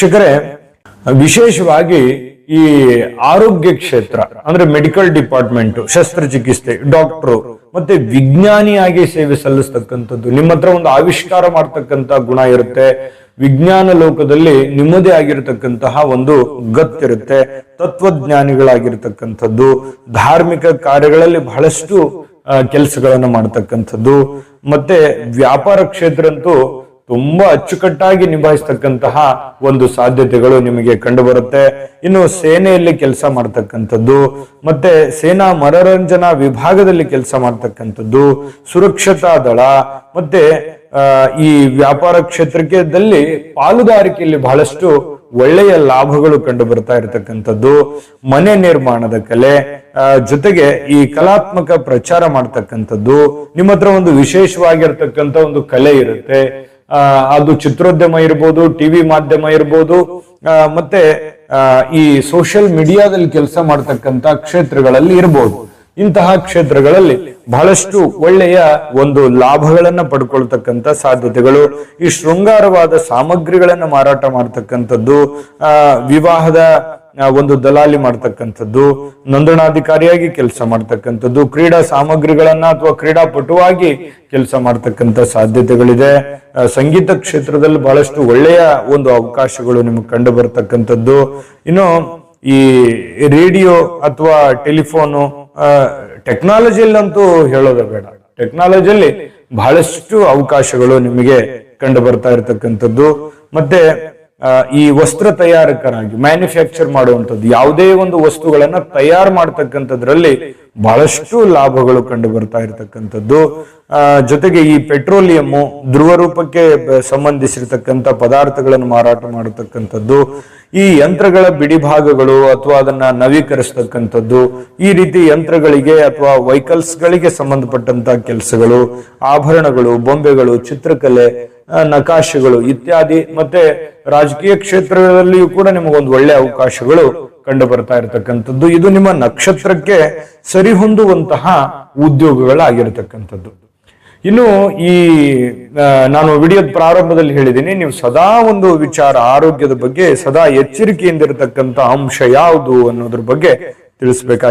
ವೀಕ್ಷಕರೇ, ವಿಶೇಷವಾಗಿ ಈ ಆರೋಗ್ಯ ಕ್ಷೇತ್ರ, ಅಂದ್ರೆ ಮೆಡಿಕಲ್ ಡಿಪಾರ್ಟ್ಮೆಂಟ್ ಶಸ್ತ್ರಚಿಕಿತ್ಸೆ ಡಾಕ್ಟ್ರು ಮತ್ತೆ ವಿಜ್ಞಾನಿಯಾಗಿ ಸೇವೆ ಸಲ್ಲಿಸ್ತಕ್ಕಂಥದ್ದು, ನಿಮ್ಮ ಹತ್ರ ಒಂದು ಆವಿಷ್ಕಾರ ಮಾಡ್ತಕ್ಕಂತ ಗುಣ ಇರುತ್ತೆ, ವಿಜ್ಞಾನ ಲೋಕದಲ್ಲಿ ನಿಮ್ಮದೇ ಆಗಿರತಕ್ಕಂತಹ ಒಂದು ಗತ್ತಿರುತ್ತೆ, ತತ್ವಜ್ಞಾನಿಗಳಾಗಿರ್ತಕ್ಕಂಥದ್ದು, ಧಾರ್ಮಿಕ ಕಾರ್ಯಗಳಲ್ಲಿ ಬಹಳಷ್ಟು ಕೆಲಸಗಳನ್ನು ಮಾಡ್ತಕ್ಕಂಥದ್ದು, ಮತ್ತೆ ವ್ಯಾಪಾರ ಕ್ಷೇತ್ರ ಅಂತೂ ತುಂಬಾ ಅಚ್ಚುಕಟ್ಟಾಗಿ ನಿಭಾಯಿಸ್ತಕ್ಕಂತಹ ಒಂದು ಸಾಧ್ಯತೆಗಳು ನಿಮಗೆ ಕಂಡು ಬರುತ್ತೆ ಇನ್ನು ಸೇನೆಯಲ್ಲಿ ಕೆಲಸ ಮಾಡ್ತಕ್ಕಂಥದ್ದು, ಮತ್ತೆ ಸೇನಾ ಮನೋರಂಜನಾ ವಿಭಾಗದಲ್ಲಿ ಕೆಲಸ ಮಾಡ್ತಕ್ಕಂಥದ್ದು, ಸುರಕ್ಷತಾ ದಳ, ಮತ್ತೆ ಈ ವ್ಯಾಪಾರ ಕ್ಷೇತ್ರದಲ್ಲಿ ಪಾಲುದಾರಿಕೆಯಲ್ಲಿ ಬಹಳಷ್ಟು ಒಳ್ಳೆಯ ಲಾಭಗಳು ಕಂಡು ಬರ್ತಾ ಇರತಕ್ಕಂಥದ್ದು. ಮನೆ ನಿರ್ಮಾಣದ ಕಲೆ ಜೊತೆಗೆ ಈ ಕಲಾತ್ಮಕ ಪ್ರಚಾರ ಮಾಡ್ತಕ್ಕಂಥದ್ದು, ನಿಮ್ಮ ಹತ್ರ ಒಂದು ವಿಶೇಷವಾಗಿರ್ತಕ್ಕಂಥ ಒಂದು ಕಲೆ ಇರುತ್ತೆ. ಅದು ಚಿತ್ರೋದ್ಯಮ ಇರ್ಬೋದು, ಟಿವಿ ಮಾಧ್ಯಮ ಇರ್ಬೋದು ಮತ್ತೆ ಈ ಸೋಷಿಯಲ್ ಮೀಡಿಯಾದಲ್ಲಿ ಕೆಲಸ ಮಾಡ್ತಕ್ಕಂತ ಕ್ಷೇತ್ರಗಳಲ್ಲಿ ಇರ್ಬೋದು. ಇಂತಹ ಕ್ಷೇತ್ರಗಳಲ್ಲಿ ಬಹಳಷ್ಟು ಒಳ್ಳೆಯ ಒಂದು ಲಾಭಗಳನ್ನ ಪಡ್ಕೊಳ್ತಕ್ಕಂಥ ಸಾಧ್ಯತೆಗಳು, ಈ ಶೃಂಗಾರವಾದ ಸಾಮಗ್ರಿಗಳನ್ನ ಮಾರಾಟ ಮಾಡ್ತಕ್ಕಂಥದ್ದು ವಿವಾಹದ ಒಂದು ದಲಾಲಿ ಮಾಡ್ತಕ್ಕಂಥದ್ದು, ನೋಂದಣಾಧಿಕಾರಿಯಾಗಿ ಕೆಲಸ ಮಾಡ್ತಕ್ಕಂಥದ್ದು, ಕ್ರೀಡಾ ಸಾಮಗ್ರಿಗಳನ್ನ ಅಥವಾ ಕ್ರೀಡಾಪಟುವಾಗಿ ಕೆಲಸ ಮಾಡ್ತಕ್ಕಂಥ ಸಾಧ್ಯತೆಗಳಿದೆ. ಸಂಗೀತ ಕ್ಷೇತ್ರದಲ್ಲಿ ಬಹಳಷ್ಟು ಒಳ್ಳೆಯ ಒಂದು ಅವಕಾಶಗಳು ನಿಮಗೆ ಕಂಡು ಬರ್ತಕ್ಕಂಥದ್ದು ಇನ್ನು ಈ ರೇಡಿಯೋ ಅಥವಾ ಟೆಲಿಫೋನು ಟೆಕ್ನಾಲಜಿಯಲ್ಲಂತೂ ಹೇಳೋದೇ ಬೇಡ. ಟೆಕ್ನಾಲಜಿಯಲ್ಲಿ ಬಹಳಷ್ಟು ಅವಕಾಶಗಳು ನಿಮಗೆ ಕಂಡು ಬರ್ತಾ ಇರತಕ್ಕಂಥದ್ದು. ಮತ್ತೆ ಈ ವಸ್ತ್ರ ತಯಾರಕರಾಗಿ ಮ್ಯಾನುಫ್ಯಾಕ್ಚರ್ ಮಾಡುವಂಥದ್ದು, ಯಾವುದೇ ಒಂದು ವಸ್ತುಗಳನ್ನ ತಯಾರು ಮಾಡ್ತಕ್ಕಂಥದ್ರಲ್ಲಿ ಬಹಳಷ್ಟು ಲಾಭಗಳು ಕಂಡು ಬರ್ತಾ ಇರತಕ್ಕಂಥದ್ದು. ಜೊತೆಗೆ ಈ ಪೆಟ್ರೋಲಿಯಮ್ಮು ಧ್ರುವ ರೂಪಕ್ಕೆ ಸಂಬಂಧಿಸಿರ್ತಕ್ಕಂಥ ಪದಾರ್ಥಗಳನ್ನು ಮಾರಾಟ ಮಾಡತಕ್ಕಂಥದ್ದು. ಈ ಯಂತ್ರಗಳ ಬಿಡಿಭಾಗಗಳು ಅಥವಾ ಅದನ್ನ ನವೀಕರಿಸ್ತಕ್ಕಂಥದ್ದು. ಈ ರೀತಿ ಯಂತ್ರಗಳಿಗೆ ಅಥವಾ ವೆಹಿಕಲ್ಸ್ ಗಳಿಗೆ ಸಂಬಂಧಪಟ್ಟಂತ ಕೆಲಸಗಳು, ಆಭರಣಗಳು, ಬೊಂಬೆಗಳು, ಚಿತ್ರಕಲೆ ನಕಾಶೆಗಳು ಇತ್ಯಾದಿ ಮತ್ತೆ ರಾಜಕೀಯ ಕ್ಷೇತ್ರದಲ್ಲಿಯೂ ಕೂಡ ನಿಮಗೊಂದು ಒಳ್ಳೆ ಅವಕಾಶಗಳು ಕಂಡು ಬರ್ತಾ ಇರತಕ್ಕಂಥದ್ದು. ಇದು ನಿಮ್ಮ ನಕ್ಷತ್ರಕ್ಕೆ ಸರಿಹೊಂದುವಂತಹ ಉದ್ಯೋಗಗಳಾಗಿರತಕ್ಕಂಥದ್ದು. ಇನ್ನು ಈ ನಾನು ವಿಡಿಯೋದ ಪ್ರಾರಂಭದಲ್ಲಿ ಹೇಳಿದ್ದೀನಿ, ನೀವು ಸದಾ ಒಂದು ವಿಚಾರ ಆರೋಗ್ಯದ ಬಗ್ಗೆ, ಸದಾ ಎಚ್ಚರಿಕೆಯಿಂದ ಇರತಕ್ಕಂತ ಅಂಶ ಯಾವುದು ಅನ್ನೋದ್ರ ಬಗ್ಗೆ ತಿಳಿಸ್ಬೇಕಾಗಿ